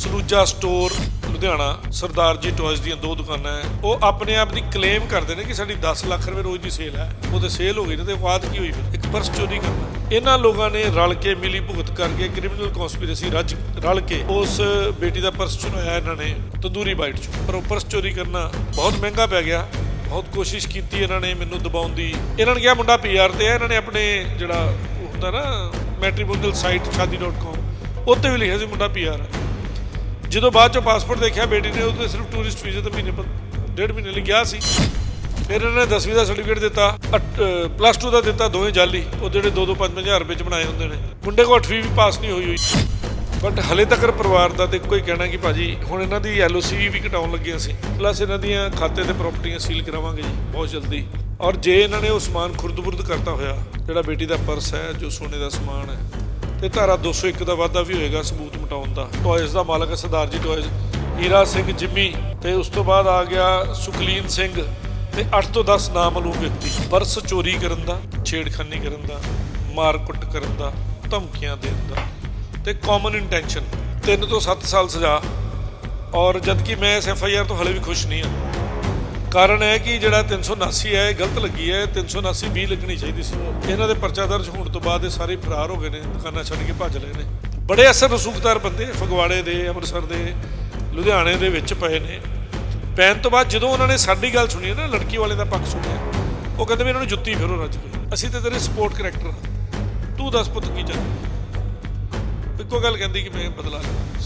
Saluja store, Ludhiana, Sardar ji toys ਦੀਆਂ ਦੋ ਦੁਕਾਨਾਂ ਹੈ ਉਹ ਆਪਣੇ ਆਪ ਦੀ ਕਲੇਮ ਕਰਦੇ ਨੇ ਕਿ ਸਾਡੀ 10 ਲੱਖ ਰੁਪਏ ਰੋਜ਼ ਦੀ ਸੇਲ ਹੈ ਉਹ ਤੇ ਸੇਲ ਹੋ ਗਈ ਨਾ ਤੇ ਬਾਅਦ ਕੀ ਹੋਈ ਫਿਰ? ਇੱਕ ਪਰਸ ਚੋਰੀ ਕਰਨਾ। ਇਹਨਾਂ ਲੋਕਾਂ ਨੇ ਰਲ ਕੇ ਮਿਲੀ ਭੁਗਤ ਕਰਕੇ ਕ੍ਰਿਮੀਨਲ ਕਨਸਪੀਰੇਸੀ ਰੱਜ ਰਲ ਕੇ ਉਸ ਬੇਟੀ ਦਾ ਪਰਸ ਚੁਰਾਇਆ ਇਹਨਾਂ ਨੇ, ਤੰਦੂਰੀ ਬਾਈਟ ਚੋਂ। ਪਰ ਉਹ ਪਰਸ ਚੋਰੀ ਕਰਨਾ ਬਹੁਤ ਮਹਿੰਗਾ ਪੈ ਗਿਆ। ਬਹੁਤ ਕੋਸ਼ਿਸ਼ ਕੀਤੀ ਇਹਨਾਂ ਨੇ ਮੈਨੂੰ ਦਬਾਉਣ ਦੀ। ਇਹਨਾਂ ਨੇ ਕਿਹਾ, ਮੁੰਡਾ ਪੀਆਰ ਤੇ ਹੈ ਇਹਨਾਂ ਨੇ ਆਪਣੇ ਜਿਹੜਾ ਉਹ ਹੁੰਦਾ ਨਾ ਮੈਟ੍ਰੀਮੋਨੀਅਲ ਸਾਈਟ ਸ਼ਾਦੀ.com ਉੱਤੇ ਵੀ ਲਿਖਿਆ ਸੀ ਮੁੰਡਾ ਪੀਆਰ ਹੈ ਜਦੋਂ ਬਾਅਦ ਚੋਂ ਪਾਸਪੋਰਟ ਦੇਖਿਆ, ਬੇਟੀ ਨੇ ਉਹ ਉਹਦੇ ਸਿਰਫ ਟੂਰਿਸਟ ਵੀਜ਼ੇ ਤੇ ਮਹੀਨੇ ਡੇਢ ਮਹੀਨੇ ਲਈ ਗਿਆ ਸੀ। ਫਿਰ ਇਹਨਾਂ ਨੇ 10ਵੀਂ ਦਾ ਸਰਟੀਫਿਕੇਟ ਦਿੱਤਾ ਪਲੱਸ 2 ਦਾ ਦਿੱਤਾ, ਦੋਵੇਂ ਜਾਲੀ। ਉਹ ਜਿਹੜੇ 2-2 5-5000 ਰੁਪਏ ਚ ਬਣਾਏ ਹੁੰਦੇ ਨੇ। ਮੁੰਡੇ ਕੋਲ 8ਵੀਂ ਵੀ ਪਾਸ ਨਹੀਂ ਹੋਈ ਹੋਈ। ਬਟ ਹਲੇ ਤੱਕ ਪਰਿਵਾਰ ਦਾ ਤੇ ਕੋਈ ਕਹਿਣਾ ਕਿ ਭਾਜੀ, ਹੁਣ ਇਹਨਾਂ ਦੀ ਐਲਓਸੀ ਵੀ ਘਟਾਉਣ ਲੱਗੇ ਅਸੀਂ ਪਲੱਸ ਇਹਨਾਂ ਦੀਆਂ ਖਾਤੇ ਤੇ ਪ੍ਰਾਪਰਟੀਆਂ ਸੀਲ ਕਰਾਵਾਂਗੇ ਜੀ, ਬਹੁਤ ਜਲਦੀ। ਔਰ ਜੇ ਇਹਨਾਂ ਨੇ ਉਹ ਸਮਾਨ ਖੁਰਦ-ਬੁਰਦ ਕਰਤਾ ਹੋਇਆ, ਜਿਹੜਾ ਬੇਟੀ ਦਾ ਪਰਸ ਹੈ, ਜੋ ਸੋਨੇ ਦਾ ਸਮਾਨ ਹੈ ਤੇ ਧਾਰਾ 201 ਦਾ ਵਾਅਦਾ ਵੀ ਹੋਏਗਾ ਸਬੂਤ ਮਟਾਉਣ ਦਾ। ਟੌਇਜ਼ ਦਾ ਮਾਲਕ ਹੈ ਸਰਦਾਰ ਜੀ ਟੌਇਜ਼। ਹੀਰਾ ਸਿੰਘ ਜਿੰਮੀ ਤੇ ਉਸ ਤੋਂ ਬਾਅਦ ਆ ਗਿਆ ਸੁਖਲੀਨ ਸਿੰਘ ਤੇ 8 ਤੋਂ 10 ਨਾਮਲੂਮ ਵਿਅਕਤੀ। ਪਰਸ ਚੋਰੀ ਕਰਨ ਦਾ, ਛੇੜਖਾਨੀ ਕਰਨ ਦਾ, ਮਾਰ ਕੁੱਟ ਕਰਨ ਦਾ, ਧਮਕੀਆਂ ਦੇਣ ਦਾ ਤੇ ਕਾਮਨ ਇੰਟੈਂਸ਼ਨ 3 ਤੋਂ 7 ਸਾਲ ਸਜ਼ਾ। ਔਰ ਜਦਕਿ ਮੈਂ ਇਸ ਐਫ ਆਈ ਆਰ ਤੋਂ ਹਲੇ ਵੀ ਖੁਸ਼ ਨਹੀਂ ਹਾਂ। ਕਾਰਨ ਹੈ ਕਿ ਜਿਹੜਾ 379 ਹੈ, ਇਹ ਗਲਤ ਲੱਗੀ ਹੈ। 379 ਵੀ ਲੱਗਣੀ ਚਾਹੀਦੀ ਸੀ। ਇਹਨਾਂ ਦੇ ਪਰਚਾ ਦਰਜ ਹੋਣ ਤੋਂ ਬਾਅਦ ਇਹ ਸਾਰੇ ਫਰਾਰ ਹੋ ਗਏ ਨੇ, ਦੁਕਾਨਾਂ ਛੱਡ ਕੇ ਭੱਜ ਲਏ ਨੇ। ਬੜੇ ਅਸਰ ਰਸੂਖਦਾਰ ਬੰਦੇ ਫਗਵਾੜੇ ਦੇ, ਅੰਮ੍ਰਿਤਸਰ ਦੇ, ਲੁਧਿਆਣੇ ਦੇ ਵਿੱਚ ਪਏ ਨੇ। ਪੈਣ ਤੋਂ ਬਾਅਦ ਜਦੋਂ ਉਹਨਾਂ ਨੇ ਸਾਡੀ ਗੱਲ ਸੁਣੀ ਨਾ, ਲੜਕੀ ਵਾਲੇ ਦਾ ਪੱਖ ਸੁਣਿਆ, ਉਹ ਕਹਿੰਦੇ ਵੀ ਇਹਨਾਂ ਨੂੰ ਜੁੱਤੀ ਫੇਰੋ ਰੱਜ ਕੇ। ਅਸੀਂ ਤੇ ਤੇਰੇ ਸਪੋਰਟ ਕਰੈਕਟਰ ਹਾਂ। ਤੂੰ ਦੱਸ ਪੁੱਤ ਕੀ ਚਾਹੁੰਦਾ? ਇੱਕੋ ਗੱਲ ਕਹਿੰਦੀ ਕਿ ਮੈਂ ਬਦਲਾ ਲੈਣਾ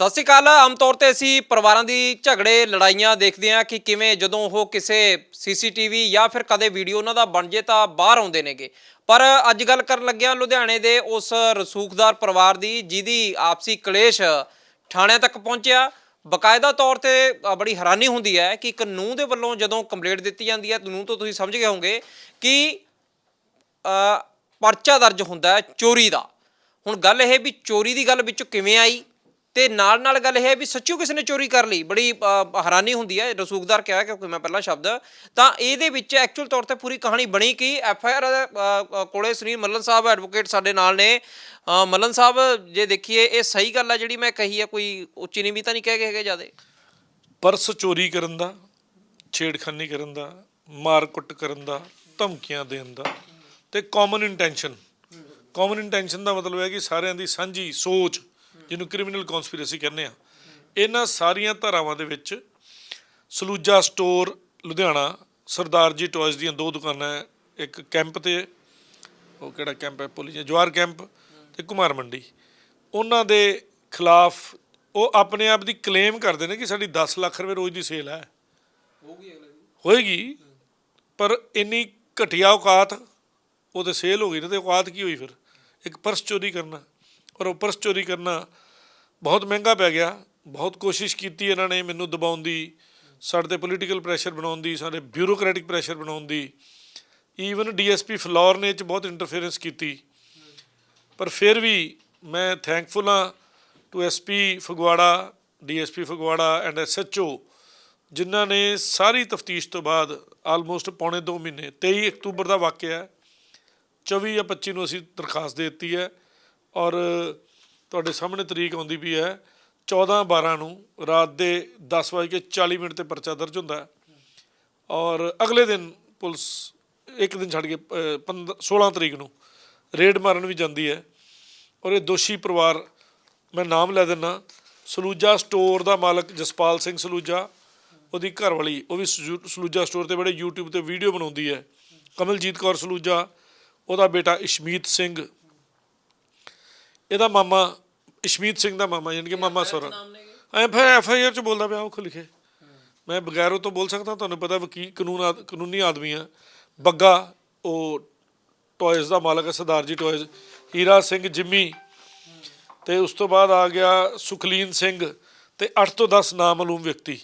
ਸਤਿ ਸ਼੍ਰੀ ਅਕਾਲ, ਆਮ ਤੌਰ ਤੇ ਅਸੀਂ ਪਰਿਵਾਰਾਂ ਦੀ ਝਗੜੇ, ਲੜਾਈਆਂ ਦੇਖਦੇ ਹਾਂ ਕਿ ਕਿਵੇਂ ਜਦੋਂ ਉਹ ਕਿਸੇ ਸੀਸੀਟੀਵੀ ਜਾਂ ਫਿਰ ਕਦੇ ਵੀਡੀਓ ਉਹਨਾਂ ਦਾ ਬਣ ਜੇ ਤਾਂ ਬਾਹਰ ਆਉਂਦੇ ਨੇਗੇ। ਪਰ ਅੱਜ ਗੱਲ ਕਰਨ ਲੱਗਿਆ ਲੁਧਿਆਣੇ ਦੇ ਉਸ ਰਸੂਖਦਾਰ ਪਰਿਵਾਰ ਦੀ, ਜਿਹਦੀ ਆਪਸੀ ਕਲੇਸ਼ ਥਾਣਿਆਂ ਤੱਕ ਪਹੁੰਚਿਆ। ਬਕਾਇਦਾ ਤੌਰ ਤੇ ਬੜੀ ਹੈਰਾਨੀ ਹੁੰਦੀ ਹੈ ਕਿ ਇੱਕ ਨੂੰਹ ਦੇ ਵੱਲੋਂ ਜਦੋਂ ਕੰਪਲੇਂਟ ਦਿੱਤੀ ਜਾਂਦੀ ਹੈ, ਨੂੰਹ ਤੋਂ ਤੁਸੀਂ ਸਮਝ ਗਏ ਹੋਵੋਗੇ ਕਿ ਪਰਚਾ ਦਰਜ ਹੁੰਦਾ ਹੈ ਚੋਰੀ ਦਾ। ਹੁਣ ਗੱਲ ਇਹ ਵੀ ਚੋਰੀ ਦੀ ਗੱਲ ਵਿੱਚੋਂ ਕਿਵੇਂ ਆਈ? ਤੇ ਨਾਲ ਨਾਲ ਗੱਲ ਇਹ ਹੈ ਵੀ ਸੱਚੂ ਕਿਸ ਨੇ ਚੋਰੀ ਕਰ ਲਈ, ਬੜੀ ਹੈਰਾਨੀ ਹੁੰਦੀ ਹੈ, ਰਸੂਖਦਾਰ ਕਿਹਾ ਕਿਉਂਕਿ ਮੈਂ ਪਹਿਲਾਂ ਸ਼ਬਦ, ਤਾਂ ਇਹਦੇ ਵਿੱਚ ਐਕਚੁਅਲ ਤੌਰ ਤੇ ਪੂਰੀ ਕਹਾਣੀ ਬਣੀ ਕਿ ਐਫ ਆਈ ਆਰ ਕੋਲੇ ਸੁਨੀਲ ਮੱਲਨ ਸਾਹਿਬ ਐਡਵੋਕੇਟ ਸਾਡੇ ਨਾਲ ਨੇ। ਮੱਲਨ ਸਾਹਿਬ, ਜੇ ਦੇਖੀਏ, ਇਹ ਸਹੀ ਗੱਲ ਹੈ ਜਿਹੜੀ ਮੈਂ ਕਹੀ ਹੈ ਕੋਈ ਉੱਚੀ ਨੀਵੀਂ ਤਾਂ ਨਹੀਂ ਕਹਿ ਕੇ ਹੈਗੇ ਜਿਆਦੇ? ਪਰਸ ਚੋਰੀ ਕਰਨ ਦਾ, ਛੇੜਖਾਨੀ ਕਰਨ ਦਾ, ਮਾਰ ਕੁੱਟ ਕਰਨ ਦਾ, ਧਮਕੀਆਂ ਦੇਣ ਦਾ, ਤੇ ਕਾਮਨ ਇੰਟੈਂਸ਼ਨ ਕਾਮਨ ਇੰਟੈਂਸ਼ਨ ਦਾ ਮਤਲਬ ਹੈ ਕਿ ਸਾਰਿਆਂ ਦੀ ਸਾਂਝੀ ਸੋਚ ਜਿਹਨੂੰ ਕ੍ਰਿਮੀਨਲ ਕਨਸਪੀਰੇਸੀ ਕਹਿੰਦੇ ਆ ਇਹਨਾਂ ਸਾਰੀਆਂ ਧਾਰਾਵਾਂ ਦੇ ਵਿੱਚ ਸਲੂਜਾ ਸਟੋਰ ਲੁਧਿਆਣਾ ਸਰਦਾਰ ਜੀ ਟੌਇਜ਼ ਦੀਆਂ ਦੋ ਦੁਕਾਨਾਂ ਹੈ ਇੱਕ ਕੈਂਪ ਤੇ ਉਹ ਕਿਹੜਾ ਕੈਂਪ ਹੈ ਪੁਲਿਸ ਜਵਾਰ ਕੈਂਪ ਤੇ ਕੁਮਾਰ ਮੰਡੀ। ਉਹਨਾਂ ਦੇ ਖਿਲਾਫ ਉਹ ਆਪਣੇ ਆਪ ਦੀ ਕਲੇਮ ਕਰਦੇ ਨੇ ਕਿ ਸਾਡੀ 10 ਲੱਖ ਰੁਪਏ ਰੋਜ਼ ਦੀ ਸੇਲ ਹੈ। ਹੋਏਗੀ ਪਰ ਇੰਨੀ ਘਟੀਆ ਔਕਾਤ ਉਹ ਤੇ ਸੇਲ ਹੋ ਗਈ ਤੇ ਔਕਾਤ ਕੀ ਹੋਈ ਫਿਰ? ਇੱਕ ਪਰਸ ਚੋਰੀ ਕਰਨਾ। ਪਰ ਉਹ ਪਰਸ ਚੋਰੀ ਕਰਨਾ ਬਹੁਤ ਮਹਿੰਗਾ ਪੈ ਗਿਆ। ਬਹੁਤ ਕੋਸ਼ਿਸ਼ ਕੀਤੀ ਇਹਨਾਂ ਨੇ ਮੈਨੂੰ ਦਬਾਉਣ ਦੀ, ਸਾਡੇ ਤੇ ਪੋਲੀਟੀਕਲ ਪ੍ਰੈਸ਼ਰ ਬਣਾਉਣ ਦੀ, ਸਾਡੇ ਬਿਊਰੋਕ੍ਰੈਟਿਕ ਪ੍ਰੈਸ਼ਰ ਬਣਾਉਣ ਦੀ। ਈਵਨ ਡੀਐਸਪੀ ਫਲੋਰ ਨੇ 'ਚ ਬਹੁਤ ਇੰਟਰਫੇਰੈਂਸ ਕੀਤੀ। ਪਰ ਫਿਰ ਵੀ ਮੈਂ ਥੈਂਕਫੁਲ ਹਾਂ to SP Phagwara DSP Phagwara and SHO ਜਿਨ੍ਹਾਂ ਨੇ ਸਾਰੀ ਤਫਤੀਸ਼ ਤੋਂ ਬਾਅਦ ਆਲਮੋਸਟ ਪੌਣੇ 2 ਮਹੀਨੇ 23 ਅਕਤੂਬਰ ਦਾ ਵਾਕਿਆ ਹੈ 24 ਜਾਂ 25 ਨੂੰ ਅਸੀਂ ਦਰਖਾਸਤ ਦੇ ਦਿੱਤੀ ਹੈ। ਔਰ ਤੁਹਾਡੇ ਸਾਹਮਣੇ ਤਰੀਕ ਆਉਂਦੀ ਵੀ ਹੈ 14 12 ਨੂੰ ਰਾਤ ਦੇ 10:40 ਮਿੰਟ ਤੇ ਪਰਚਾ ਦਰਜ ਹੁੰਦਾ ਔਰ ਅਗਲੇ ਦਿਨ ਪੁਲਿਸ ਇੱਕ ਦਿਨ ਛੱਡ ਕੇ ਅਹ, ਪੰਦ- 16 ਤਰੀਕ ਨੂੰ ਰੇਡ ਮਾਰਨ ਵੀ ਜਾਂਦੀ ਹੈ। ਔਰ ਇਹ ਦੋਸ਼ੀ ਪਰਿਵਾਰ ਮੈਂ ਨਾਮ ਲੈ ਦਿੰਨਾ ਸਲੂਜਾ ਸਟੋਰ ਦਾ ਮਾਲਕ ਜਸਪਾਲ ਸਿੰਘ ਸਲੂਜਾ ਉਹਦੀ ਘਰਵਾਲੀ ਉਹ ਵੀ ਸਜੂ- ਸਲੂਜਾ ਸਟੋਰ ਤੇ ਬੜੇ YouTube ਤੇ ਵੀਡੀਓ ਬਣਾਉਂਦੀ ਹੈ। ਕਮਲਜੀਤ ਕੌਰ ਸਲੂਜਾ ਉਹਦਾ ਬੇਟਾ ਇਸ਼ਮੀਤ ਸਿੰਘ ਇਹਦਾ ਮਾਮਾ ਇਸ਼ਮੀਤ ਸਿੰਘ ਦਾ ਮਾਮਾ ਯਾਨੀ ਕਿ ਮਾਮਾ ਸੋਰਾ ਐ ਫਿਰ ਐਫ ਆਈ ਆਰ ਚ ਬੋਲਦਾ ਪਿਆ ਉਹ ਲਿਖੇ ਮੈਂ ਬਗੈਰੋਂ ਤੋਂ ਬੋਲ ਸਕਦਾ ਤੁਹਾਨੂੰ ਪਤਾ ਵਕੀਲ ਕਾਨੂੰਨ ਕਾਨੂੰਨੀ ਆਦਮੀ ਆ। ਬੱਗਾ ਉਹ ਟੌਇਜ਼ ਦਾ ਮਾਲਕ ਹੈ ਸਰਦਾਰ ਜੀ ਟੌਇਜ਼। ਹੀਰਾ ਸਿੰਘ ਜਿੰਮੀ। ਤੇ ਉਸ ਤੋਂ ਬਾਅਦ ਆ ਗਿਆ ਸੁਖਲੀਨ ਸਿੰਘ ਤੇ 8 ਤੋਂ 10 ਨਾਮਲੂਮ ਵਿਅਕਤੀ।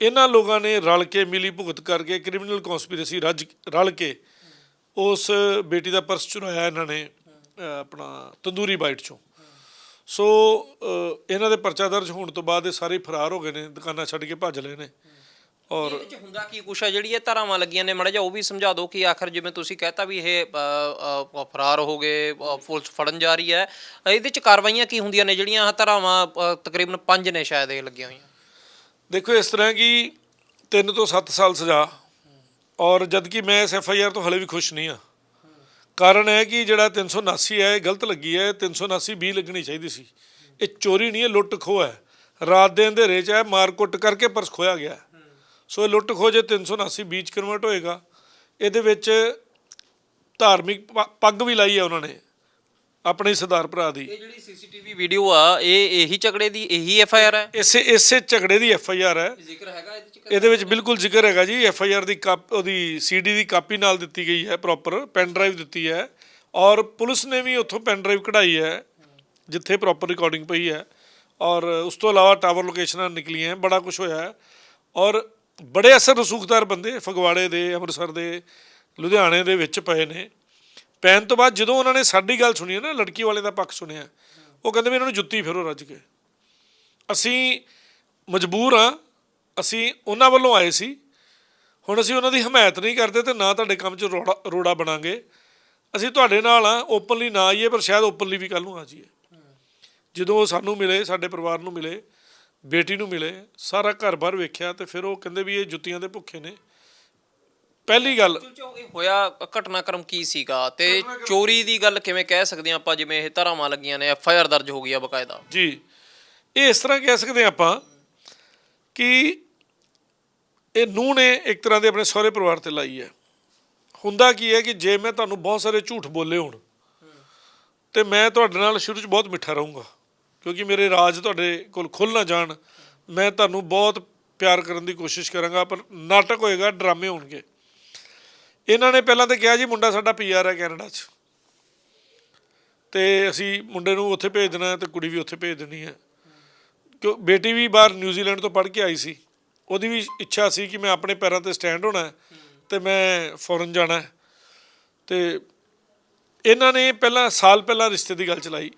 ਇਹਨਾਂ ਲੋਕਾਂ ਨੇ ਰਲ ਕੇ ਮਿਲੀ ਭੁਗਤ ਕਰਕੇ ਕ੍ਰਿਮੀਨਲ ਕਨਸਪੀਰੇਸੀ ਰੱਜ ਰਲ ਕੇ ਉਸ ਬੇਟੀ ਦਾ ਪਰਸ ਚੁਰਾਇਆ ਇਹਨਾਂ ਨੇ। ਆਪਣਾ ਤੰਦੂਰੀ ਬਾਈਟ ਚੋਂ। ਸੋ ਇਹਨਾਂ ਦੇ ਪਰਚਾ ਦਰਜ ਹੋਣ ਤੋਂ ਬਾਅਦ ਇਹ ਸਾਰੇ ਫਰਾਰ ਹੋ ਗਏ ਨੇ ਦੁਕਾਨਾਂ ਛੱਡ ਕੇ ਭੱਜ ਲਏ ਨੇ। ਔਰ ਇਹਦੇ ਚ ਹੁੰਦਾ ਕੀ ਕੁਛ ਹੈ ਜਿਹੜੀ ਇਹ ਧਾਰਾਵਾਂ ਲੱਗੀਆਂ ਨੇ ਮੜਾ ਜਾ ਉਹ ਵੀ ਸਮਝਾ ਦਿਓ ਕਿ ਆਖਰ ਜਿਵੇਂ ਤੁਸੀਂ ਕਹਿਤਾ ਵੀ ਇਹ ਫਰਾਰ ਹੋ ਗਏ ਪੁਲਿਸ ਫੜਨ ਜਾ ਰਹੀ ਹੈ। ਇਹਦੇ ਚ ਕਾਰਵਾਈਆਂ ਕੀ ਹੁੰਦੀਆਂ ਨੇ? ਜਿਹੜੀਆਂ ਆਹ ਧਾਰਾਵਾਂ ਤਕਰੀਬਨ 5 ਨੇ ਸ਼ਾਇਦ ਇਹ ਲੱਗੀਆਂ ਹੋਈਆਂ। ਦੇਖੋ ਇਸ ਤਰ੍ਹਾਂ ਕਿ 3 ਤੋਂ 7 ਸਾਲ ਸਜ਼ਾ ਔਰ ਜਦ ਕਿ ਮੈਂ ਇਸ ਐਫ ਆਈ ਆਰ ਤੋਂ ਹਲੇ ਵੀ ਖੁਸ਼ ਨਹੀਂ ਆ ਕਾਰਨ ਹੈ ਕਿ ਜਿਹੜਾ 379 ਹੈ, ਇਹ ਗਲਤ ਲੱਗੀ ਹੈ 379 ਵੀ ਲੱਗਣੀ ਚਾਹੀਦੀ ਸੀ। ਇਹ ਚੋਰੀ ਨਹੀਂ ਹੈ, ਲੁੱਟ ਖੋਹ ਹੈ। ਰਾਤ ਦੇ ਅੰਧੇਰੇ 'ਚ ਹੈ, ਮਾਰ ਕੁੱਟ ਕਰਕੇ ਪਰਸ ਖੋਇਆ ਗਿਆ ਸੋ ਇਹ ਲੁੱਟ ਖੋਹ ਜੇ 379 ਬੀਚ ਕਨਵਰਟ ਹੋਏਗਾ, ਇਹਦੇ ਵਿੱਚ ਧਾਰਮਿਕ ਪੱਗ ਵੀ ਲਾਈ ਹੈ ਉਹਨਾਂ ਨੇ। ਆਪਣੇ ਸਰਦਾਰ ਭਰਾ ਦੀ। ਇਹ ਜਿਹੜੀ ਸੀਸੀਟੀਵੀ ਵੀਡੀਓ ਆ ਇਹ ਇਹੀ ਝਗੜੇ ਦੀ ਇਹੀ ਐਫ ਆਈ ਆਰ ਹੈ? ਇਸੇ ਇਸੇ ਝਗੜੇ ਦੀ ਐਫ ਆਈ ਆਰ ਹੈ। ਜ਼ਿਕਰ ਹੈਗਾ ਇਹਦੇ ਚ ਇਹਦੇ ਵਿੱਚ ਬਿਲਕੁਲ ਜ਼ਿਕਰ ਹੈਗਾ ਜੀ। ਐਫ ਆਈ ਆਰ ਦੀ ਕਾਪ ਉਹਦੀ ਸੀਡੀ ਦੀ ਕਾਪੀ ਨਾਲ ਦਿੱਤੀ ਗਈ ਹੈ ਪ੍ਰੋਪਰ ਪੈਨ ਡਰਾਈਵ ਦਿੱਤੀ ਹੈ। ਔਰ ਪੁਲਿਸ ਨੇ ਵੀ ਉੱਥੋਂ ਪੈਨ ਡਰਾਈਵ ਕਢਾਈ ਹੈ ਜਿੱਥੇ ਪ੍ਰੋਪਰ ਰਿਕਾਰਡਿੰਗ ਪਈ ਹੈ। ਔਰ ਉਸ ਤੋਂ ਇਲਾਵਾ ਟਾਵਰ ਲੋਕੇਸ਼ਨਾਂ ਨਿਕਲੀਆਂ ਹੈ, ਬੜਾ ਕੁਝ ਹੋਇਆ ਹੈ। ਔਰ ਬੜੇ ਅਸਰ ਰਸੂਖਦਾਰ ਬੰਦੇ ਫਗਵਾੜੇ ਦੇ ਅੰਮ੍ਰਿਤਸਰ ਦੇ ਲੁਧਿਆਣੇ ਦੇ ਵਿੱਚ ਪਏ ਨੇ। ਪੈਣ ਤੋਂ ਬਾਅਦ ਜਦੋਂ ਉਹਨਾਂ ਨੇ ਸਾਡੀ ਗੱਲ ਸੁਣੀ ਹੈ ਨਾ, ਲੜਕੀ ਵਾਲੇ ਦਾ ਪੱਖ ਸੁਣਿਆ, ਉਹ ਕਹਿੰਦੇ ਵੀ ਇਹਨਾਂ ਨੂੰ ਜੁੱਤੀ ਫੇਰੋ ਰੱਜ ਕੇ। ਅਸੀਂ ਮਜਬੂਰ ਆ ਅਸੀਂ ਉਹਨਾਂ ਵੱਲੋਂ ਆਏ ਸੀ। ਹੁਣ ਅਸੀਂ ਉਹਨਾਂ ਦੀ ਹਮਾਇਤ ਨਹੀਂ ਕਰਦੇ ਤੇ ਨਾ ਤੁਹਾਡੇ ਕੰਮ 'ਚ ਰੋੜਾ ਰੋੜਾ ਬਣਾਂਗੇ। ਅਸੀਂ ਤੁਹਾਡੇ ਨਾਲ ਆ ਓਪਨਲੀ ਨਾ ਆਈਏ, ਪਰ ਸ਼ਾਇਦ ਓਪਨਲੀ ਵੀ ਕੱਲ ਨੂੰ ਆ ਜਾਈਏ। ਜਦੋਂ ਉਹ ਸਾਨੂੰ ਮਿਲੇ, ਸਾਡੇ ਪਰਿਵਾਰ ਨੂੰ ਮਿਲੇ, ਬੇਟੀ ਨੂੰ ਮਿਲੇ, ਸਾਰਾ ਘਰ-ਬਾਰ ਵੇਖਿਆ ਤੇ ਫਿਰ ਉਹ ਕਹਿੰਦੇ ਵੀ ਇਹ ਜੁੱਤੀਆਂ ਦੇ ਭੁੱਖੇ ਨੇ। ਪਹਿਲੀ ਗੱਲ ਇਹ ਹੋਇਆ ਘਟਨਾਕ੍ਰਮ ਕੀ ਸੀਗਾ ਤੇ ਚੋਰੀ ਦੀ ਗੱਲ ਕਿਵੇਂ ਕਹਿ ਸਕਦੇ ਹਾਂ ਆਪਾਂ? ਜਿਵੇਂ ਇਹ ਧਾਰਾਵਾਂ ਲੱਗੀਆਂ ਨੇ ਐਫ ਆਈ ਆਰ ਦਰਜ ਹੋ ਗਈ ਆ ਬਕਾਇਦਾ। ਜੀ। ਇਹ ਇਸ ਤਰ੍ਹਾਂ ਕਹਿ ਸਕਦੇ ਹਾਂ ਆਪਾਂ ਕਿ ਇਹ ਨੂੰਹ ਨੇ ਇੱਕ ਤਰ੍ਹਾਂ ਦੇ ਆਪਣੇ ਸਹੁਰੇ ਪਰਿਵਾਰ ਤੇ ਲਾਈ ਹੈ। ਹੁੰਦਾ ਕੀ ਹੈ ਕਿ ਜੇ ਮੈਂ ਤੁਹਾਨੂੰ ਬਹੁਤ ਸਾਰੇ ਝੂਠ ਬੋਲੇ ਹੋਣ ਤੇ ਮੈਂ ਤੁਹਾਡੇ ਨਾਲ ਸ਼ੁਰੂ 'ਚ ਬਹੁਤ ਮਿੱਠਾ ਰਹੂੰਗਾ ਕਿਉਂਕਿ ਮੇਰੇ ਰਾਜ ਤੁਹਾਡੇ ਕੋਲ ਖੁੱਲ ਨਾ ਜਾਣ। ਮੈਂ ਤੁਹਾਨੂੰ ਬਹੁਤ ਪਿਆਰ ਕਰਨ ਦੀ ਕੋਸ਼ਿਸ਼ ਕਰਾਂਗਾ ਪਰ ਨਾਟਕ ਹੋਏਗਾ ਡਰਾਮੇ ਹੋਣਗੇ। ਇਹਨਾਂ ਨੇ ਪਹਿਲਾਂ ਤਾਂ ਕਿਹਾ ਜੀ, ਮੁੰਡਾ ਸਾਡਾ ਪੀਆਰ ਹੈ ਕੈਨੇਡਾ 'ਚ। ਤੇ ਅਸੀਂ ਮੁੰਡੇ ਨੂੰ ਉੱਥੇ ਭੇਜ ਦੇਣਾ ਤੇ ਕੁੜੀ ਵੀ ਉੱਥੇ ਭੇਜ ਦੇਣੀ ਹੈ। ਕਿਉਂ, ਬੇਟੀ ਵੀ ਬਾਹਰ ਨਿਊਜ਼ੀਲੈਂਡ ਤੋਂ ਪੜ੍ਹ ਕੇ ਆਈ ਸੀ। ਉਹਦੀ ਵੀ ਇੱਛਾ ਸੀ ਕਿ ਮੈਂ ਆਪਣੇ ਪੈਰਾਂ ਤੇ ਸਟੈਂਡ ਹੋਣਾ ਹੈ ਤੇ ਮੈਂ ਫੋਰਨ ਜਾਣਾ ਹੈ। ਤੇ ਇਹਨਾਂ ਨੇ ਪਹਿਲਾਂ, ਸਾਲ ਪਹਿਲਾਂ ਰਿਸ਼ਤੇ ਦੀ ਗੱਲ ਚਲਾਈ।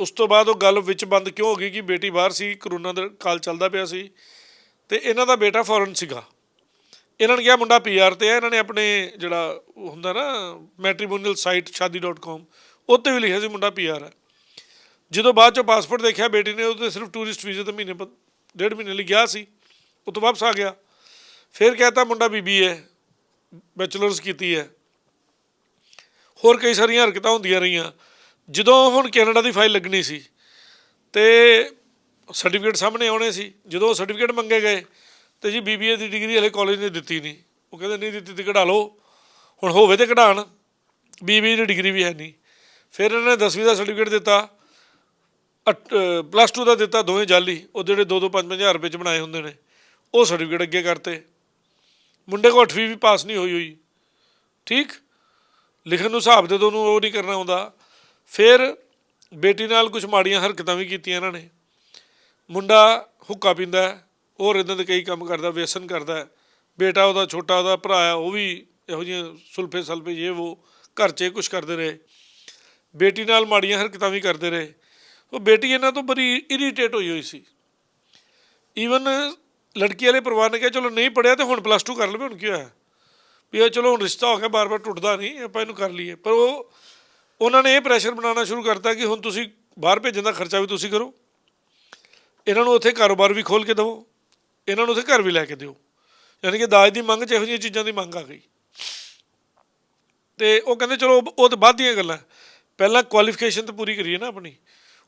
ਉਸ ਤੋਂ ਬਾਅਦ ਉਹ ਗੱਲ ਵਿੱਚ ਬੰਦ ਕਿਉਂ ਹੋ ਗਈ ਕਿ ਬੇਟੀ ਬਾਹਰ ਸੀ, ਕਰੋਨਾ ਦਾ ਕਾਲ ਚੱਲਦਾ ਪਿਆ ਸੀ। ਤੇ ਇਹਨਾਂ ਦਾ ਬੇਟਾ ਫੋਰਨ ਸੀਗਾ। ਇਹਨਾਂ ਨੇ ਕਿਹਾ ਮੁੰਡਾ ਪੀਆਰ ਤੇ ਹੈ ਇਹਨਾਂ ਨੇ ਆਪਣੇ ਜਿਹੜਾ ਉਹ ਹੁੰਦਾ ਨਾ ਮੈਟ੍ਰੀਮੋਨੀਅਲ ਸਾਈਟ shaadi.com ਉੱਤੇ ਵੀ ਲਿਖਿਆ ਸੀ ਮੁੰਡਾ ਪੀਆਰ ਹੈ। ਜਦੋਂ ਬਾਅਦ ਚੋਂ ਪਾਸਪੋਰਟ ਦੇਖਿਆ ਬੇਟੀ ਨੇ ਉਹ ਤੇ ਸਿਰਫ ਟੂਰਿਸਟ ਵੀਜ਼ੇ ਤੇ ਮਹੀਨੇ ਡੇਢ ਮਹੀਨੇ ਲਈ ਗਿਆ ਸੀ, ਉਹ ਤੋਂ ਵਾਪਸ ਆ ਗਿਆ। ਫਿਰ ਕਹਤਾ ਮੁੰਡਾ ਬੀਬੀ ਹੈ ਬੈਚਲਰਸ ਕੀਤੀ ਹੈ। ਹੋਰ ਕਈ ਸਾਰੀਆਂ ਹਰਕਤਾਂ ਹੁੰਦੀਆਂ ਰਹੀਆਂ। ਜਦੋਂ ਹੁਣ ਕੈਨੇਡਾ ਦੀ ਫਾਈਲ ਲੱਗਣੀ ਸੀ, ਤੇ ਸਰਟੀਫਿਕੇਟ ਸਾਹਮਣੇ ਆਉਣੇ ਸੀ, ਜਦੋਂ ਸਰਟੀਫਿਕੇਟ ਮੰਗੇ ਗਏ ਤੇ ਜੀ ਬੀਬੀਏ ਦੀ ਡਿਗਰੀ ਹਲੇ ਕਾਲਜ ਨੇ ਦਿੱਤੀ ਨਹੀਂ। ਉਹ ਕਹਿੰਦੇ, ਨਹੀਂ ਦਿੱਤੀ ਤੇ ਕਢਾ ਲਓ। ਹੁਣ ਹੋਵੇ ਤੇ ਕਢਾਣ। ਬੀਬੀਏ ਦੀ ਡਿਗਰੀ ਵੀ ਹੈ ਨਹੀਂ। ਫਿਰ ਇਹਨਾਂ ਨੇ 10ਵੀਂ ਦਾ ਸਰਟੀਫਿਕੇਟ ਦਿੱਤਾ। ਪਲੱਸ 2 ਦਾ ਦਿੱਤਾ, ਦੋਵੇਂ ਜਾਲੀ। ਉਹ ਜਿਹੜੇ 2-2 5-5000 ਰੁਪਏ ਚ ਬਣਾਏ ਹੁੰਦੇ ਨੇ, ਉਹ ਸਰਟੀਫਿਕੇਟ ਅੱਗੇ ਕਰਤੇ। ਮੁੰਡੇ ਕੋ 8ਵੀਂ ਵੀ ਪਾਸ ਨਹੀਂ ਹੋਈ ਹੋਈ। ਠੀਕ? ਲਿਖਣ ਨੂੰ ਹਿਸਾਬ ਦੇ ਦੋ ਨੂੰ ਉਹ ਨਹੀਂ ਕਰਨਾ ਆਉਂਦਾ। ਫਿਰ ਬੇਟੀ ਨਾਲ ਕੁਝ ਮਾੜੀਆਂ ਹਰਕਤਾਂ ਵੀ ਕੀਤੀਆਂ ਇਹਨਾਂ ਨੇ। ਮੁੰਡਾ ਹੁੱਕਾ ਪੀਂਦਾ ਹੋਰ ਇਦਾਂ ਦੇ ਕਈ ਕੰਮ ਕਰਦਾ, ਵੇਸਨ ਕਰਦਾ, ਬੇਟਾ ਉਹਦਾ, ਛੋਟਾ ਉਹਦਾ, ਭਰਾ ਆ, ਉਹ ਵੀ ਇਹੋ ਜਿਹੀਆਂ ਸੁਲਫੇ ਸਲਫੇ ਇਹ ਉਹ ਘਰ 'ਚ ਕੁਝ ਕਰਦੇ ਰਹੇ। ਬੇਟੀ ਨਾਲ ਮਾੜੀਆਂ ਹਰਕਤਾਂ ਵੀ ਕਰਦੇ ਰਹੇ। ਉਹ ਬੇਟੀ ਇਹਨਾਂ ਤੋਂ ਬੜੀ ਇਰੀਟੇਟ ਹੋਈ ਹੋਈ ਸੀ। ਈਵਨ ਲੜਕੀ ਵਾਲੇ ਪਰਿਵਾਰ ਨੇ ਕਿਹਾ, ਚਲੋ ਨਹੀਂ ਪੜਿਆ ਤੇ ਹੁਣ ਪਲੱਸ 2 ਕਰ ਲਵੇ, ਹੁਣ ਕੀ ਹੋਇਆ? ਵੀ ਇਹ ਚਲੋ ਹੁਣ ਰਿਸ਼ਤਾ ਹੋ ਗਿਆ, ਬਾਰ-ਬਾਰ ਟੁੱਟਦਾ ਨਹੀਂ, ਆਪਾਂ ਇਹਨੂੰ ਕਰ ਲਈਏ। ਪਰ ਉਹ, ਉਹਨਾਂ ਨੇ ਇਹ ਪ੍ਰੈਸ਼ਰ ਬਣਾਉਣਾ ਸ਼ੁਰੂ ਕਰਤਾ ਕਿ ਹੁਣ ਤੁਸੀਂ ਬਾਹਰ ਭੇਜਣ ਦਾ ਖਰਚਾ ਵੀ ਤੁਸੀਂ ਕਰੋ। ਇਹਨਾਂ ਨੂੰ ਉੱਥੇ ਕਾਰੋਬਾਰ ਵੀ ਖੋਲ ਕੇ ਦਿਓ ਇਹਨਾਂ ਨੂੰ ਉੱਥੇ ਘਰ ਵੀ ਲੈ ਕੇ ਦਿਓ। ਯਾਨੀ ਕਿ ਦਾਜ ਦੀ ਮੰਗ 'ਚ ਇਹੋ ਜਿਹੀਆਂ ਚੀਜ਼ਾਂ ਦੀ ਮੰਗ ਆ ਗਈ। ਤੇ ਉਹ ਕਹਿੰਦੇ, ਚਲੋ, ਉਹ- ਉਹ ਤਾਂ ਬਾਅਦ ਦੀਆਂ ਗੱਲਾਂ। ਪਹਿਲਾਂ ਕੁਆਲੀਫਿਕੇਸ਼ਨ ਤਾਂ ਪੂਰੀ ਕਰੀਏ ਨਾ ਆਪਣੀ।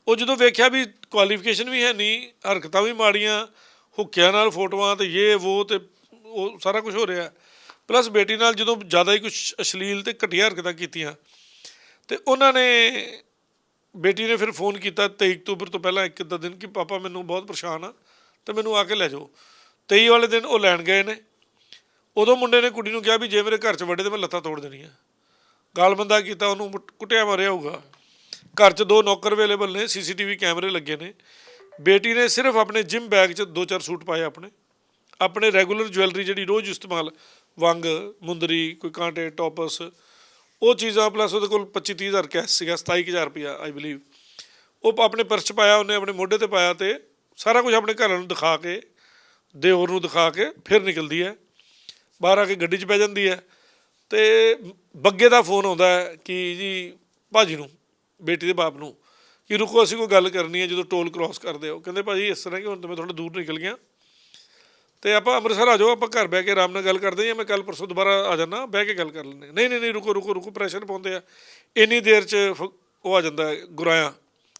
ਉਹ ਜਦੋਂ ਵੇਖਿਆ ਵੀ ਕੁਆਲੀਫਿਕੇਸ਼ਨ ਵੀ ਹੈ ਨਹੀਂ, ਹਰਕਤਾਂ ਵੀ ਮਾੜੀਆਂ, ਹੁੱਕਿਆਂ ਨਾਲ ਫੋਟੋਆਂ ਤੇ ਇਹ ਉਹ ਤੇ ਉਹ ਸਾਰਾ ਕੁਝ ਹੋ ਰਿਹਾ। ਪਲੱਸ ਬੇਟੀ ਨਾਲ ਜਦੋਂ ਜ਼ਿਆਦਾ ਹੀ ਕੁਝ ਅਸ਼ਲੀਲ ਤੇ ਘਟੀਆ ਹਰਕਤਾਂ ਕੀਤੀਆਂ, ਤੇ ਉਹਨਾਂ ਨੇ ਬੇਟੀ ਨੇ ਫਿਰ ਫੋਨ ਕੀਤਾ 23 ਅਕਤੂਬਰ ਤੋਂ ਪਹਿਲਾਂ, ਇੱਕ ਅੱਧਾ ਦਿਨ, ਕਿ ਪਾਪਾ ਮੈਨੂੰ ਬਹੁਤ ਪਰੇਸ਼ਾਨ ਆ। ਤੇ ਮੈਨੂੰ ਆ ਕੇ ਲੈ ਜਾਓ। 23 ਵਾਲੇ ਦਿਨ ਉਹ ਲੈਣ ਗਏ ਨੇ। ਉਦੋਂ ਮੁੰਡੇ ਨੇ ਕੁੜੀ ਨੂੰ ਕਿਹਾ ਵੀ ਜੇ ਮੇਰੇ ਘਰ 'ਚ ਵੱਡੇ ਤੇ ਮੈਂ ਲੱਤਾਂ ਤੋੜ ਦੇਣੀਆਂ। ਗਾਲ ਬੰਦਾ ਕੀਤਾ, ਉਹਨੂੰ ਮੁੱਟ- ਕੁੱਟਿਆ ਮਾਰਿਆ ਹੋਊਗਾ। ਘਰ 'ਚ ਦੋ ਨੌਕਰ ਅਵੇਲੇਬਲ ਨੇ, ਸੀਸੀਟੀਵੀ ਕੈਮਰੇ ਲੱਗੇ ਨੇ। ਬੇਟੀ ਨੇ ਸਿਰਫ ਆਪਣੇ ਜਿਮ ਬੈਗ 'ਚ ਦੋ ਚਾਰ ਸੂਟ ਪਾਏ ਆਪਣੇ। ਆਪਣੇ ਰੈਗੂਲਰ ਜੁਐਲਰੀ ਜਿਹੜੀ ਰੋਜ਼ ਇਸਤੇਮਾਲ, ਵੰਗ, ਮੁੰਦਰੀ, ਕੋਈ ਕਾਂਟੇ ਟੋਪਸ ਉਹ ਚੀਜ਼ਾਂ ਪਲੱਸ ਉਹਦੇ ਕੋਲ 25 30 ਹਜ਼ਾਰ ਕੈਸ਼ ਸੀਗਾ 27000 ਰੁਪਇਆ ਆਈ ਬਲੀਵ ਉਹ ਆਪਣੇ ਪਰਸ 'ਚ ਪਾਇਆ, ਉਹਨੇ ਆਪਣੇ ਮੋਢੇ ਤੇ ਪਾਇਆ ਤੇ ਸਾਰਾ ਕੁਝ ਆਪਣੇ ਘਰਾਂ ਨੂੰ ਦਿਖਾ ਕੇ ਦਿਓਰ ਨੂੰ ਦਿਖਾ ਕੇ ਫਿਰ ਨਿਕਲਦੀ ਹੈ। ਬਾਹਰ ਆ ਕੇ ਗੱਡੀ 'ਚ ਬਹਿ ਜਾਂਦੀ ਹੈ। ਤੇ ਬੱਗੇ ਦਾ ਫੋਨ ਆਉਂਦਾ ਹੈ ਕਿ ਜੀ ਭਾਜੀ ਨੂੰ ਬੇਟੀ ਦੇ ਬਾਪ ਨੂੰ ਕਿ ਰੁਕੋ ਅਸੀਂ ਕੋਈ ਗੱਲ ਕਰਨੀ ਹੈ ਜਦੋਂ ਟੋਲ ਕ੍ਰਾਸ ਕਰਦੇ ਹੋ। ਕਹਿੰਦੇ ਭਾਜੀ ਇਸ ਤਰ੍ਹਾਂ ਕਿ ਹੁਣ ਤਾਂ ਮੈਂ ਥੋੜਾ ਦੂਰ ਨਿਕਲ ਗਿਆ। ਤੇ ਆਪਾਂ ਅੰਮ੍ਰਿਤਸਰ ਆ ਜਾਓ ਆਪਾਂ ਘਰ ਬਹਿ ਕੇ ਆਰਾਮ ਨਾਲ ਗੱਲ ਕਰਦੇ ਹਾਂ ਮੈਂ ਕੱਲ ਪਰਸੋਂ ਦੁਬਾਰਾ ਆ ਜਾਣਾ ਬਹਿ ਕੇ ਗੱਲ ਕਰ ਲੈਂਦੇ ਨਹੀਂ ਨਹੀਂ ਨਹੀਂ ਰੁਕੋ ਰੁਕੋ ਰੁਕੋ ਪ੍ਰੈਸ਼ਰ ਪਾਉਂਦੇ ਆ। ਇੰਨੀ ਦੇਰ 'ਚ ਫ- ਉਹ ਆ ਜਾਂਦਾ ਹੈ, ਗੁਰਾਇਆ।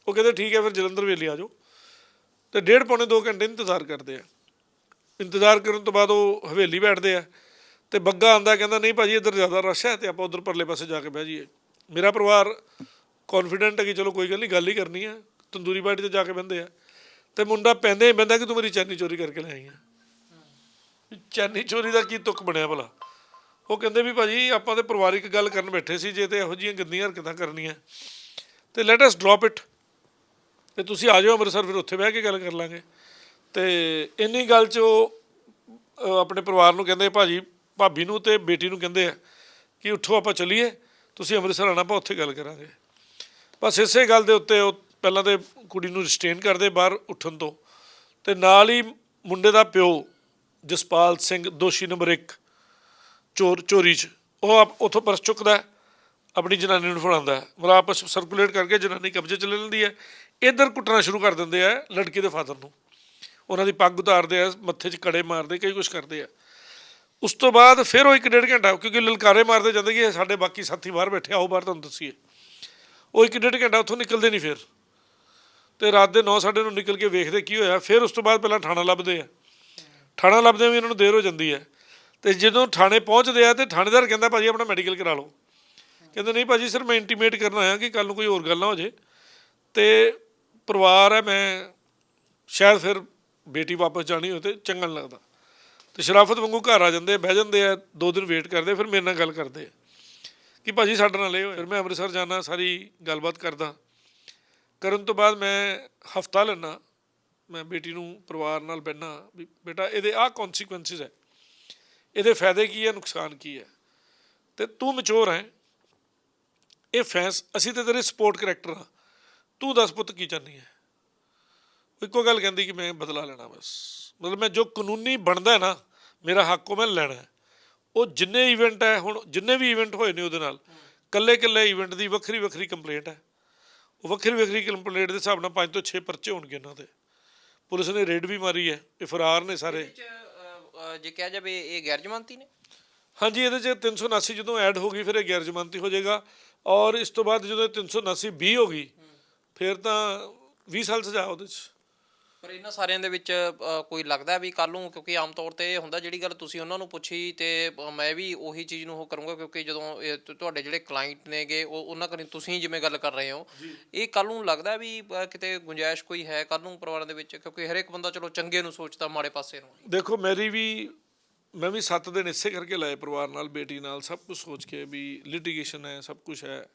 ਉਹ ਕਹਿੰਦੇ ਠੀਕ ਹੈ ਫਿਰ ਜਲੰਧਰ ਵੇਲੇ ਆ ਜਾਓ। ਤੇ ਡੇਢ ਪੌਣੇ 2 ਘੰਟੇ ਇੰਤਜ਼ਾਰ ਕਰਦੇ ਆ। ਇੰਤਜ਼ਾਰ ਕਰਨ ਤੋਂ ਬਾਅਦ ਉਹ ਹਵੇਲੀ ਬੈਠਦੇ ਆ ਤੇ ਬੱਗਾ ਆਂਦਾ ਕਹਿੰਦਾ, ਨਹੀਂ ਭਾਜੀ, ਇੱਧਰ ਜ਼ਿਆਦਾ ਰਸ਼ ਹੈ ਤੇ ਆਪਾਂ ਉਧਰ ਪਰਲੇ ਪਾਸੇ ਜਾ ਕੇ ਬਹਿ ਜਾਈਏ। ਮੇਰਾ ਪਰਿਵਾਰ ਕੌਨਫੀਡੈਂਟ ਹੈ ਕਿ ਚਲੋ ਕੋਈ ਗੱਲ ਨਹੀਂ, ਗੱਲ ਹੀ ਕਰਨੀ ਹੈ ਤੰਦੂਰੀ ਬਾਟੀ ਤੇ ਜਾ ਕੇ ਬਹਿੰਦੇ ਆ। ਤੇ ਮੁੰਡਾ ਪੈਂਦੇ ਹੀ ਬੰਦਾ ਕਿ ਤੂੰ ਮੇਰੀ ਚੈਨੀ ਚੋਰੀ ਕਰਕੇ ਲੈ ਆਈ ਆ। ਚੈਨੀ ਚੋਰੀ ਦਾ ਕੀ ਤੁੱਕ ਬਣਿਆ ਭਲਾ? ਉਹ ਕਹਿੰਦੇ ਵੀ ਭਾਜੀ, ਆਪਾਂ ਤੇ ਪਰਿਵਾਰਿਕ ਗੱਲ ਕਰਨ ਬੈਠੇ ਸੀ, ਜੇ ਤੇ ਇਹੋ ਜਿਹੀਆਂ ਗੰਦੀਆਂ ਹਰਕਤਾਂ ਕਰਨੀਆਂ। ਤੇ ਲੈਟ ਅਸ ਡ੍ਰੌਪ ਇਟ ਤੇ ਤੁਸੀਂ ਆ ਜਾਓ ਅੰਮ੍ਰਿਤਸਰ, ਫਿਰ ਉੱਥੇ ਬਹਿ ਕੇ ਗੱਲ ਕਰ ਲਾਂਗੇ। ਤੇ ਇੰਨੀ ਗੱਲ 'ਚ ਉਹ ਆਪਣੇ ਪਰਿਵਾਰ ਨੂੰ ਕਹਿੰਦੇ ਭਾਜੀ, ਭਾਬੀ ਨੂੰ ਤੇ ਬੇਟੀ ਨੂੰ ਕਹਿੰਦੇ ਆ ਕਿ ਉੱਠੋ, ਆਪਾਂ ਚੱਲੀਏ, ਤੁਸੀਂ ਅੰਮ੍ਰਿਤਸਰ ਆਣਾ ਆਪਾਂ ਉੱਥੇ ਗੱਲ ਕਰਾਂਗੇ। ਬਸ ਇਸੇ ਗੱਲ ਦੇ ਉੱਤੇ ਉਹ ਪਹਿਲਾਂ ਤੇ ਕੁੜੀ ਨੂੰ ਰਿਸਟੇਨ ਕਰਦੇ, ਬਾਹਰ ਉੱਠਣ ਤੋਂ। ਤੇ ਨਾਲ ਹੀ ਮੁੰਡੇ ਦਾ ਪਿਓ, ਜਸਪਾਲ ਸਿੰਘ, ਦੋਸ਼ੀ ਨੰਬਰ 1 ਚੋਰ, ਚੋਰੀ 'ਚ, ਉਹ ਆਪ ਉਥੋਂ ਪਰਸ ਚੁੱਕਦਾ ਆਪਣੀ ਜਨਾਨੀ ਨੂੰ ਫੜਾਉਂਦਾ ਹੈ। ਮਤਲਬ ਆਪਸ ਸਰਕੂਲੇਟ ਕਰਕੇ ਜਨਾਨੀ ਕਬਜ਼ੇ 'ਚ ਲੈ ਲੈਂਦੀ ਹੈ। ਇਧਰ ਕੁੱਟਣਾ ਸ਼ੁਰੂ ਕਰ ਦਿੰਦੇ ਆ ਲੜਕੀ ਦੇ ਫਾਦਰ ਨੂੰ। ਉਹਨਾਂ ਦੀ ਪੱਗ ਉਤਾਰਦੇ ਆ, ਮੱਥੇ 'ਚ ਕੜੇ ਮਾਰਦੇ, ਕਈ ਕੁਝ ਕਰਦੇ ਆ। ਉਸ ਤੋਂ ਬਾਅਦ ਫਿਰ ਉਹ ਇੱਕ ਡੇਢ ਘੰਟਾ, ਕਿਉਂਕਿ ਲਲਕਾਰੇ ਮਾਰਦੇ ਜਾਂਦੇ ਕਿ ਸਾਡੇ ਬਾਕੀ ਸਾਥੀ ਬਾਹਰ ਬੈਠੇ ਆਓ ਬਾਹਰ ਤੁਹਾਨੂੰ ਦੱਸੀਏ। ਉਹ ਇੱਕ ਡੇਢ ਘੰਟਾ ਉੱਥੋਂ ਨਿਕਲਦੇ ਨਹੀਂ ਫਿਰ। ਤੇ ਰਾਤ ਦੇ 9:30 ਨੂੰ ਨਿਕਲ ਕੇ ਵੇਖਦੇ ਕੀ ਹੋਇਆ, ਫਿਰ ਉਸ ਤੋਂ ਬਾਅਦ ਪਹਿਲਾਂ ਥਾਣਾ ਲੱਭਦੇ ਆ। ਥਾਣਾ ਲੱਭਦੇ ਵੀ ਇਹਨਾਂ ਨੂੰ ਦੇਰ ਹੋ ਜਾਂਦੀ ਹੈ। ਤੇ ਜਦੋਂ ਥਾਣੇ ਪਹੁੰਚਦੇ ਆ ਤੇ ਥਾਣੇਦਾਰ ਕਹਿੰਦਾ, ਭਾਜੀ, ਆਪਣਾ ਮੈਡੀਕਲ ਕਰਾ ਲਓ। ਕਹਿੰਦੇ ਨਹੀਂ ਭਾਜੀ ਸਰ ਮੈਂ ਇੰਟੀਮੇਟ ਕਰਨ ਆਇਆ ਕਿ ਕੱਲ ਨੂੰ ਕੋਈ ਹੋਰ ਗੱਲ ਨਾ ਹੋ ਜੇ ਤੇ ਪਰਿਵਾਰ ਹੈ, ਮੈਂ ਸ਼ਾਇਦ ਫਿਰ ਬੇਟੀ ਵਾਪਸ ਜਾਣੀ ਹੋਵੇ ਤੇ ਚੰਗਾ ਨਹੀਂ ਲੱਗਦਾ। ਤੇ ਸ਼ਰਾਫਤ ਵਾਂਗੂ ਘਰ ਆ ਜਾਂਦੇ ਬਹਿ ਜਾਂਦੇ ਆ, ਦੋ ਦਿਨ ਵੇਟ ਕਰਦੇ ਫਿਰ ਮੇਰੇ ਨਾਲ ਗੱਲ ਕਰਦੇ ਆ। ਕਿ ਭਾਜੀ, ਸਾਡੇ ਨਾਲ ਇਹ ਹੋਇਆ। ਫਿਰ ਮੈਂ ਅੰਮ੍ਰਿਤਸਰ ਜਾਣਾ, ਸਾਰੀ ਗੱਲਬਾਤ ਕਰਦਾ। ਕਰਨ ਤੋਂ ਬਾਅਦ ਮੈਂ ਹਫਤਾ ਲੈਣਾ ਮੈਂ ਬੇਟੀ ਨੂੰ ਪਰਿਵਾਰ ਨਾਲ ਬੈਠਣਾ ਵੀ, ਬੇਟਾ, ਇਹਦੇ ਆਹ ਕਨਸੀਕੁਐਂਸਿਸ ਹੈ। ਇਹਦੇ ਫਾਇਦੇ ਕੀ ਹੈ, ਨੁਕਸਾਨ ਕੀ ਹੈ? ਤੇ ਤੂੰ ਮਚੋਰ ਹੈ ਇਹ ਫੈਸ ਅਸੀਂ ਤੇ ਤੇਰੇ ਸਪੋਰਟ ਕਰੈਕਟਰ ਆ ਤੂੰ ਦੱਸ ਪੁੱਤ ਕੀ ਚਾਹਨੀ ਹੈ? ਇੱਕੋ ਗੱਲ ਕਹਿੰਦੀ ਕਿ ਮੈਂ ਬਦਲਾ ਲੈਣਾ ਬਸ। ਮਤਲਬ ਮੈਂ ਜੋ ਕਾਨੂੰਨੀ ਬਣਦਾ ਹੈ ਨਾ ਮੇਰਾ ਹੱਕ ਉਹ ਮੈਂ ਲੈਣਾ। ਉਹ ਜਿੰਨੇ ਇਵੈਂਟ ਹੈ ਹੁਣ ਜਿੰਨੇ ਵੀ ਇਵੈਂਟ ਹੋਏ ਨੇ ਉਹਦੇ ਨਾਲ ਕੱਲੇ ਕੱਲੇ ਇਵੈਂਟ ਦੀ ਵੱਖਰੀ ਵੱਖਰੀ ਕੰਪਲੇਂਟ ਹੈ। ਉਹ ਵੱਖਰੀ ਵੱਖਰੀ ਕੰਪਲੇਂਟ ਦੇ ਹਿਸਾਬ ਨਾਲ 5 ਤੋਂ 6 ਪਰਚੇ ਹੋਣਗੇ ਇਹਨਾਂ ਦੇ। ਪੁਲਿਸ ਨੇ ਰੇਡ ਵੀ ਮਾਰੀ ਹੈ ਇਹ ਫਰਾਰ ਨੇ ਸਾਰੇ। ਜੇ ਕਿਹਾ ਜਾਵੇ ਇਹ ਗੈਰ ਜ਼ਮਾਨਤੀ ਨੇ? ਹਾਂਜੀ ਇਹਦੇ 'ਚ 379 ਜਦੋਂ ਐਡ ਹੋ ਗਈ ਫਿਰ ਇਹ ਗੈਰ ਜ਼ਮਾਨਤੀ ਹੋ ਜਾਏਗਾ। ਔਰ ਇਸ ਤੋਂ ਬਾਅਦ ਜਦੋਂ ਇਹ 379 20 ਹੋ ਗਈ ਫਿਰ ਤਾਂ 20 ਸਾਲ ਸਜ਼ਾ ਉਹਦੇ 'ਚ। ਪਰ ਇਹਨਾਂ ਸਾਰਿਆਂ ਦੇ ਵਿੱਚ ਕੋਈ ਲੱਗਦਾ ਵੀ ਕੱਲ ਨੂੰ ਕਿਉਂਕਿ ਆਮ ਤੌਰ ਤੇ ਇਹ ਹੁੰਦਾ ਜਿਹੜੀ ਗੱਲ ਤੁਸੀਂ ਉਹਨਾਂ ਨੂੰ ਪੁੱਛੀ ਤੇ ਮੈਂ ਵੀ ਉਹੀ ਚੀਜ਼ ਨੂੰ ਉਹ ਕਰੂੰਗਾ ਕਿਉਂਕਿ ਜਦੋਂ ਤੁਹਾਡੇ ਜਿਹੜੇ ਕਲਾਇੰਟ ਨੇਗੇ ਉਹ ਉਹਨਾਂ ਕਰੀ ਤੁਸੀਂ ਜਿਵੇਂ ਗੱਲ ਕਰ ਰਹੇ ਹੋ। ਇਹ ਕੱਲ ਨੂੰ ਲੱਗਦਾ ਵੀ ਕਿਤੇ ਗੁੰਜਾਇਸ਼ ਕੋਈ ਹੈ ਕੱਲ ਨੂੰ ਪਰਿਵਾਰਾਂ ਦੇ ਵਿੱਚ? ਕਿਉਂਕਿ ਹਰੇਕ ਬੰਦਾ ਚਲੋ ਚੰਗੇ ਨੂੰ ਸੋਚਦਾ ਮਾੜੇ ਪਾਸੇ ਨੂੰ। ਦੇਖੋ ਮੇਰੀ ਵੀ ਮੈਂ ਵੀ 7 ਦਿਨ ਇਸੇ ਕਰਕੇ ਲਾਏ ਪਰਿਵਾਰ ਨਾਲ, ਬੇਟੀ ਨਾਲ, ਸਭ ਕੁਝ ਸੋਚ ਕੇ ਵੀ ਲਿਟੀਗੇਸ਼ਨ ਹੈ, ਸਭ ਕੁਝ ਹੈ।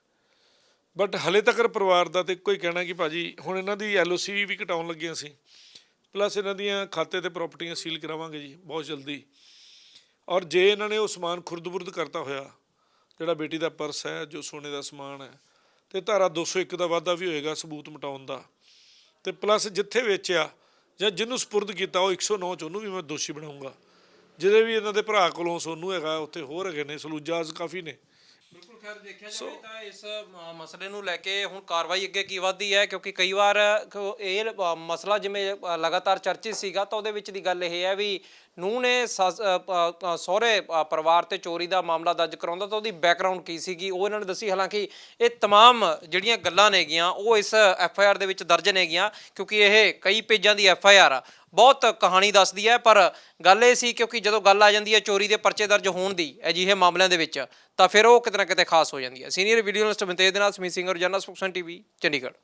ਬਟ ਹਲੇ ਤੱਕ ਪਰਿਵਾਰ ਦਾ ਤੇ ਕੋਈ ਕਹਿਣਾ ਕਿ ਭਾਜੀ ਹੁਣ ਇਹਨਾਂ ਦੀ ਐਲਓਸੀ ਵੀ ਕਟਾਉਣ ਲੱਗੇ ਅਸੀਂ ਪਲੱਸ ਇਹਨਾਂ ਦੀਆਂ ਖਾਤੇ ਤੇ ਪ੍ਰਾਪਰਟੀਆਂ ਸੀਲ ਕਰਾਵਾਂਗੇ ਜੀ, ਬਹੁਤ ਜਲਦੀ। ਔਰ ਜੇ ਇਹਨਾਂ ਨੇ ਉਹ ਸਮਾਨ ਖੁਰਦ-ਬੁਰਦ ਕਰਤਾ ਹੋਇਆ, ਜਿਹੜਾ ਬੇਟੀ ਦਾ ਪਰਸ ਹੈ, ਜੋ ਸੋਨੇ ਦਾ ਸਮਾਨ ਹੈ, ਤੇ ਧਾਰਾ 201 ਦਾ ਵਾਅਦਾ ਵੀ ਹੋਏਗਾ ਸਬੂਤ ਮਟਾਉਣ ਦਾ। ਤੇ ਪਲੱਸ ਜਿੱਥੇ ਵੇਚਿਆ ਜਾਂ ਜਿਹਨੂੰ ਸਪੁਰਦ ਕੀਤਾ, ਉਹ 109 ਚ ਉਹਨੂੰ ਵੀ ਮੈਂ ਦੋਸ਼ੀ ਬਣਾਉਂਗਾ ਜਿਹਦੇ ਵੀ ਇਹਨਾਂ ਦੇ ਭਰਾ ਕੋਲੋਂ ਸੋਨੂੰ ਹੈਗਾ ਉੱਥੇ ਹੋਰ ਹੈਗੇ ਨੇ ਸਲੂਜਾਜ਼ ਕਾਫੀ ਨੇ ਬਿਲਕੁਲ ਖੈਰ ਦੇਖਿਆ ਜਾਵੇ ਤਾਂ ਇਸ ਮ- ਮਸਲੇ ਨੂੰ ਲੈ ਕੇ ਹੁਣ ਕਾਰਵਾਈ ਅੱਗੇ ਕੀ ਵਧਦੀ ਹੈ ਕਿਉਂਕਿ ਕਈ ਵਾਰ ਕ- ਇਹ ਲ- ਮਸਲਾ ਜਿਵੇਂ ਅ, ਲਗਾਤਾਰ ਚਰਚਿਤ ਸੀਗਾ ਤਾਂ ਉਹਦੇ ਵਿੱਚ ਦੀ ਗੱਲ ਇਹ ਹੈ ਵੀ ਨੂੰ ਨੇ ਸੱਸ- ਅ, ਪ- ਅ, ਸਹੁਰੇ ਅ, ਪਰਿਵਾਰ ਤੇ ਚੋਰੀ ਦਾ ਮਾਮਲਾ ਦਰਜ ਕਰਾਉਂਦਾ ਤਾਂ ਉਹਦੀ ਬੈਕਗ੍ਰਾਉਂਡ ਕੀ ਸੀਗੀ ਉਹ ਇਹਨਾਂ ਨੇ ਦੱਸੀ ਹਾਲਾਂਕਿ ਇਹ तमाम ਜਿਹੜੀਆਂ ਗੱਲਾਂ ਨੇਗੀਆਂ ਉਹ ਇਸ ਐਫ ਆਈ ਆਰ ਦੇ ਵਿੱਚ ਦਰਜ ਨੇਗੀਆਂ ਕਿਉਂਕਿ ਇਹ ਕਈ ਪੇਜਾਂ ਦੀ ਐਫ ਆਈ ਆਰ ਆ ਬਹੁਤ ਕਹਾਣੀ ਦੱਸਦੀ ਹੈ, ਪਰ ਗੱਲ ਇਹ ਸੀ ਕਿਉਂਕਿ ਜਦੋਂ ਗੱਲ ਆ ਜਾਂਦੀ ਹੈ ਚੋਰੀ ਦੇ ਪਰਚੇ ਦਰਜ ਹੋਣ ਦੀ, ਅਜਿਹੇ ਮਾਮਲਿਆਂ ਦੇ ਵਿੱਚ, ਤਾਂ ਫਿਰ ਉਹ ਕਿਤੇ ਨਾ ਕਿਤੇ ਖਾਸ ਹੋ ਜਾਂਦੀ ਹੈ। ਸੀਨੀਅਰ ਵੀਡੀਓ ਜਰਨਲਿਸਟ ਮਨਤੇਜ ਦੇ ਨਾਲ ਸਮੀਤ ਸਿੰਘ ਰੋਜ਼ਾਨਾ ਸਪੋਕਸਨ ਟੀਵੀ ਚੰਡੀਗੜ੍ਹ।